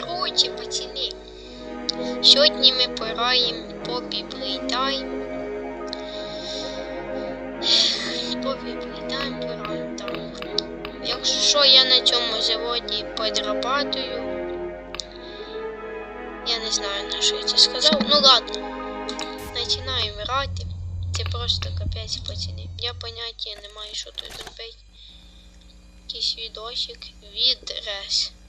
Короче, пацани. Сьогодні ми пораємо Попі Плейтайм. Попі Плейтайм пораємо там. Якщо що, я на цьому заводі подрабатую. Я не знаю, на що я це сказав. Ну ладно. Починаємо грати. Це просто капець, пацани. Я поняття не маю, що тут робити. Якийсь відосик. Відрез.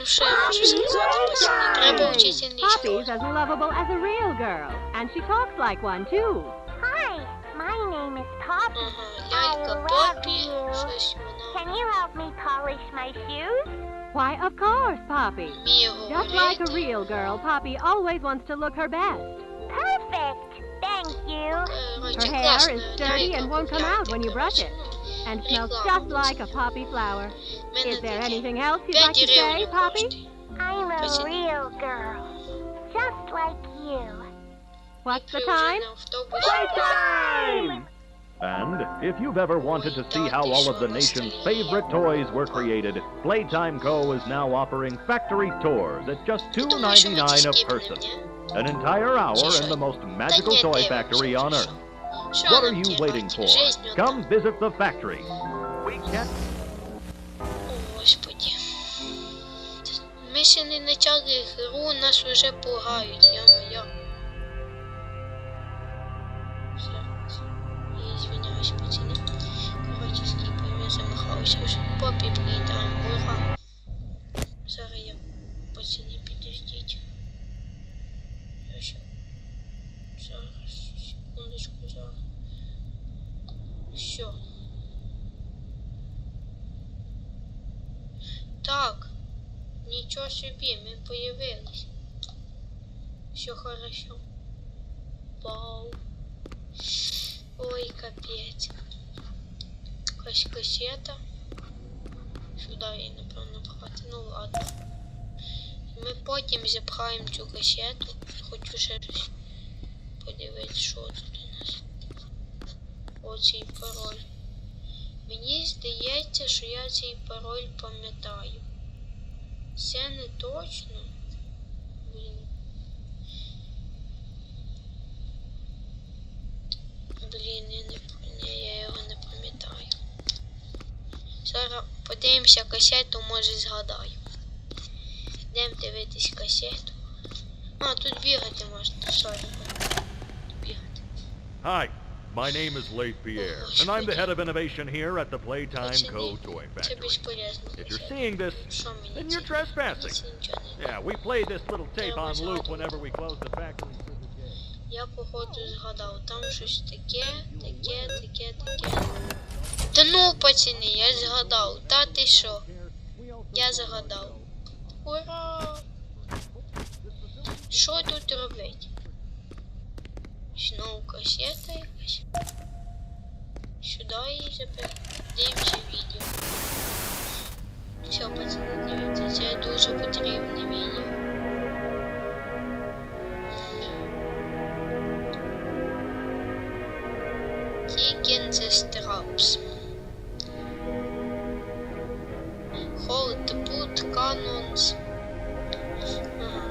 Ну що я можу сказати, пацани? Треба вчити англійську. Poppy's as lovable as a real girl, and she talks like one too. Hi, my name is Poppy. Ага, лялька Попі, щось Can вона you help me polish my shoes? Why, of course, Poppy. вміє Just like a говорити. real girl, Poppy always wants to look her best. Perfect. Thank you. Коротше, Her hair класна is sturdy лялька, and won't come out when you brush коротше, it. and smells just like a poppy flower. Is there anything else you'd like to say, Poppy? I'm a real girl, just like you. What's the time? Playtime! And if you've ever wanted to see how all of the nation's favorite toys were created, Playtime Co. is now offering factory tours at just $2.99 a person. An entire hour in the most magical toy factory on Earth. Що What are нам you ті waiting грати? for? Жизнь одна. Come visit the factory. We can't. О, Господи. Ми ще не почали гру, нас вже пугають, я моя. Зараз. Я извиняюсь, пацани. Коротше, скіпаю, я замахався вже. Попі приїдаємо, ура. Зараз я, пацани, підождіть. Я ще... Зараз, секундочку, зараз. Все. Так, нічого собі, ми появились. Все хорошо. Вау. Ой, капець. Якась касета. Сюди її, напевно, брати. Ну ладно. Ми потім запхаємо цю касету. Хочу ще раз подивитися, що тут у нас. Оцей пароль. Мені здається, що я цей пароль пам'ятаю. Це не точно. Блін. Блін, я не п- ні, я його не пам'ятаю. Зараз подивимося касету, може згадаю. Йдемо дивитись касету. А, тут бігати можна, сорі. Бігати. Hi, my name is Leif Pierre, and I'm the head of innovation here at the Playtime Co. Toy Це Factory. безполезно. If you're seeing this, Що мені then це? you're trespassing. Це нічого не Yeah, we play this little tape on loop whenever we close the factory for the day. Я походу згадав, там щось таке, таке, таке, таке. Та ну, пацани, я згадав. Та ти що? Я згадав. Ура! Що тут робить? Знову касета якась. Сюди її запер. Дивимося відео. Все, пацани, дивіться, це дуже потрібне відео. cannons. Ага.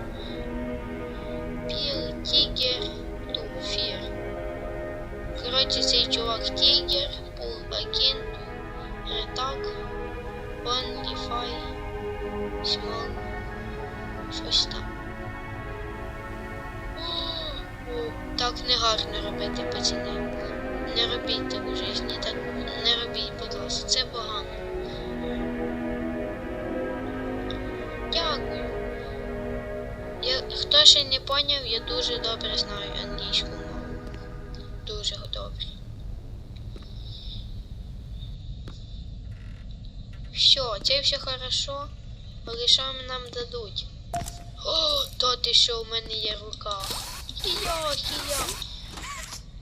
Піл тігер to fear. Коротше, цей чувак тігер, pull back into attack, only five, small, щось там. О, Так не гарно робити, пацани. Не робіть так у житті, так не робіть, Хто ще я дуже добре знаю англійську мову. Дуже добре. Все, це все хорошо. Але що нам дадуть? О, то ти що в мене є рука? Хія, хія.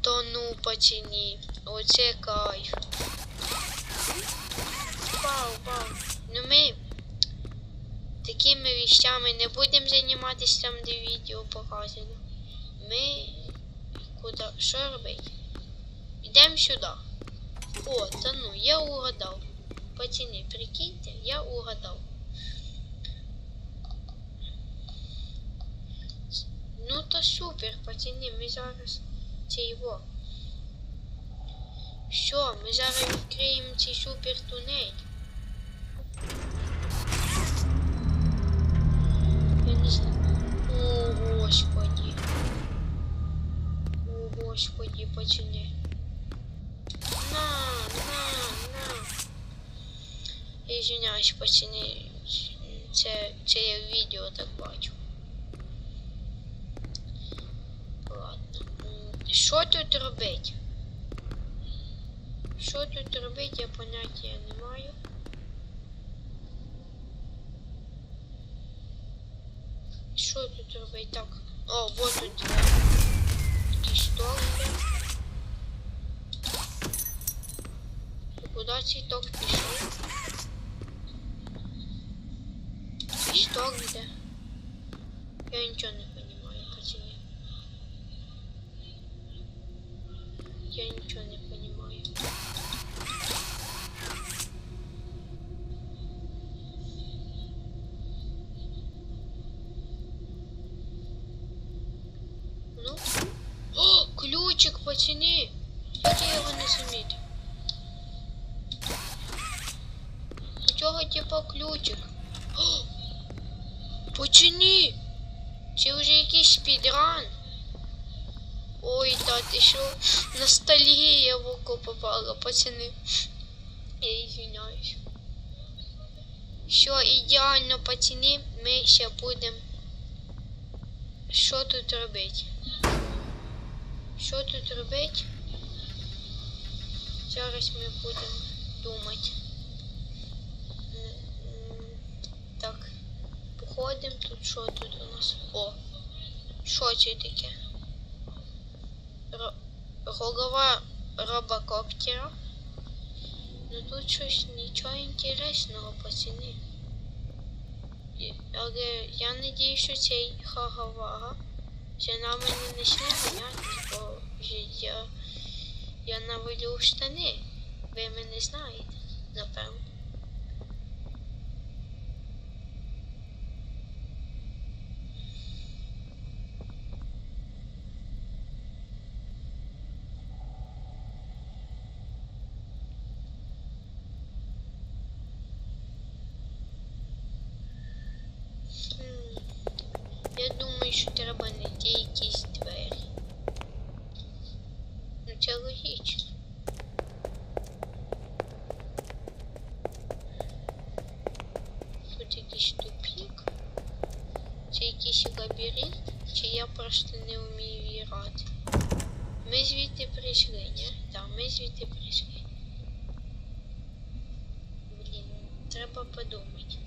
Та ну пацані, оце кайф. Вау, вау. Ну ми такими вещами не будемо займатися там, де відео показано. Ми куди? Що робити? Йдемо сюди. О, та ну, я угадав. Пацани, прикиньте, я угадав. Ну то супер, пацани, ми зараз це його. Що, ми зараз відкриємо цей супер тунель. Господи, пацани. На, на, на. Извиняюсь, пацани. Це, це я в відео так бачу. Ладно. Що тут робить? Що тут робить, я поняття не маю. Що тут робить? Так. О, вот тут двері. Якийсь стол є. І Куди цей ток пішов? Цей стол йде. Я нічого не розумію, пацани. Я нічого не розумію. Ну. Ключик, пацаны! Як я його не замітив? У цього типа ключик. О! Пацани! Це вже якийсь спідран. Ой, та ти що? Ностальгія в око попала, пацани. Я извиняюсь. Що ідеально, пацани, ми ще будемо. Що тут робити? Що тут робити? Зараз ми будемо думати. Так. Походимо тут що тут у нас? О! Що це таке? Ро- голова робокоптера. Ну тут щось нічого інтересного, пацани. Але я надію, що цей хагавага ще на мене не почне ганяти, бо вже я, я навалю штани. Ви мене знаєте, напевно. Що треба знайти якісь двері. Ну це логічно. Тут якийсь тупік. Це якийсь лабіринт, чи я просто не вмію грати. Ми звідти прийшли, ні? Так, ми звідти прийшли. Блін, треба подумати.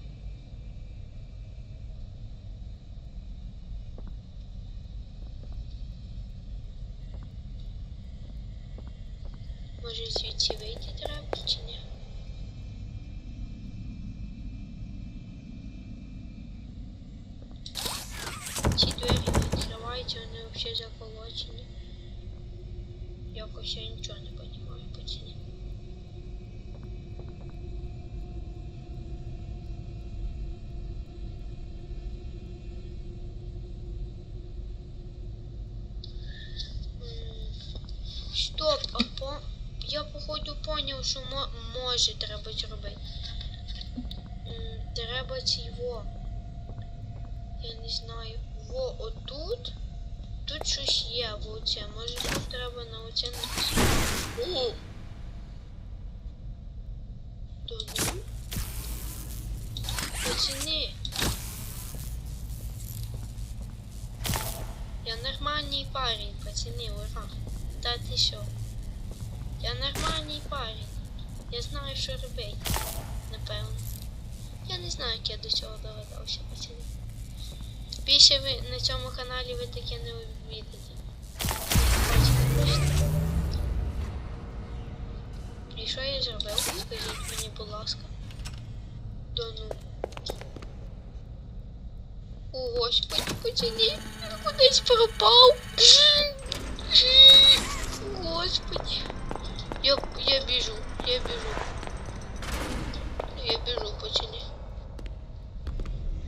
Може звідси вийти треба чи ні? Ці двері не взагалі заколочені. Я нічого не розумію, пацани. М, Стоп, а по... Я походу поняв, що мо... може треба зробити. Треба цього. Я не знаю. Во отут. Тут щось є, оце. Може тут треба на оце написати. Ну. Пацани. Я нормальний парень, пацани, ура. Та ти що? Я нормальний парень. Я знаю, що робити. Напевно. Я не знаю, як я до цього догадався, пацани. Більше ви на цьому каналі ви таке не бачите. І що я зробив? Скажіть мені, будь ласка. Да ну. О, господи, пацани, він кудись пропав. Господи. Я, я біжу, я біжу. Я біжу, пацани.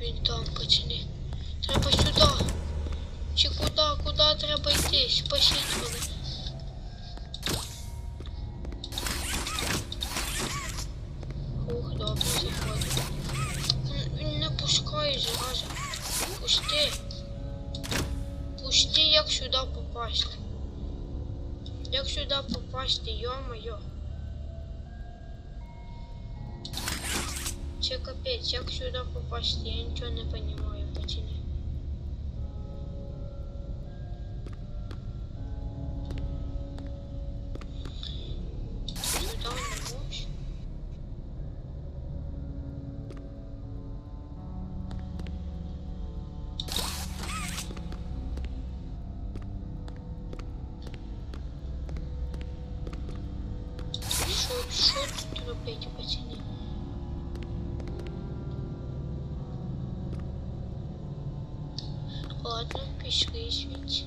Він там, пацани. Треба сюди. Чи куди, куди треба йти? Спасіть мене. Ух, добре, заходить. Він, не пускає зразу. Пусти. Пусти, як сюди попасти. Як сюди попасти, йо-моє. Це капець, як сюди попасти, я нічого не розумію, Ладно, пішли звідси.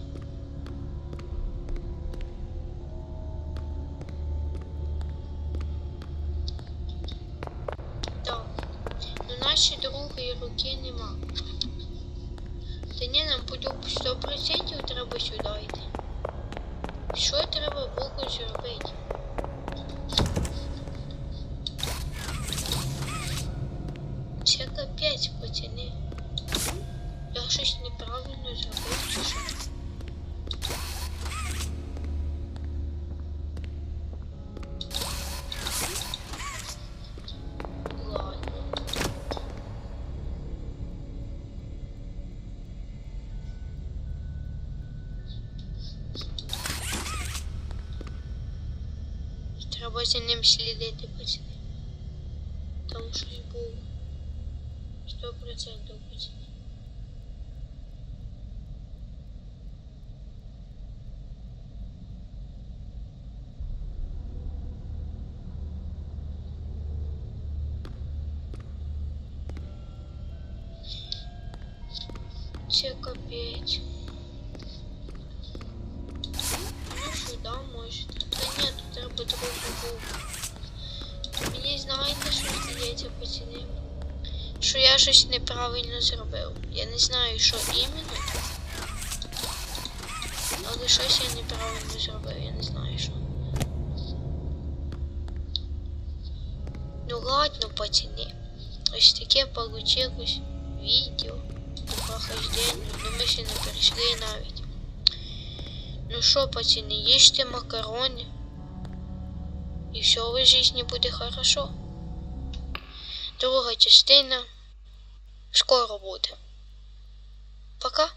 Так. Ну наші другої руки нема. Та ні, нам буде 100% треба сюди йти. Що треба було Треба за ним слідити, пацани. Там щось було. Сто процентів пацани. Це капець. Ну сюди можете. Та ні, тут треба другу був. Мені знаєте, що здається, пацани? Що я щось неправильно зробив. Я не знаю, що іменно. Але щось я неправильно зробив, я не знаю що. Ну ладно, пацани. Ось таке получилось відео по прохождению, но ми ще не перейшли навіть. Ну що, пацани, їжте макарони. І все в житті буде хорошо. Друга частина скоро буде. Пока.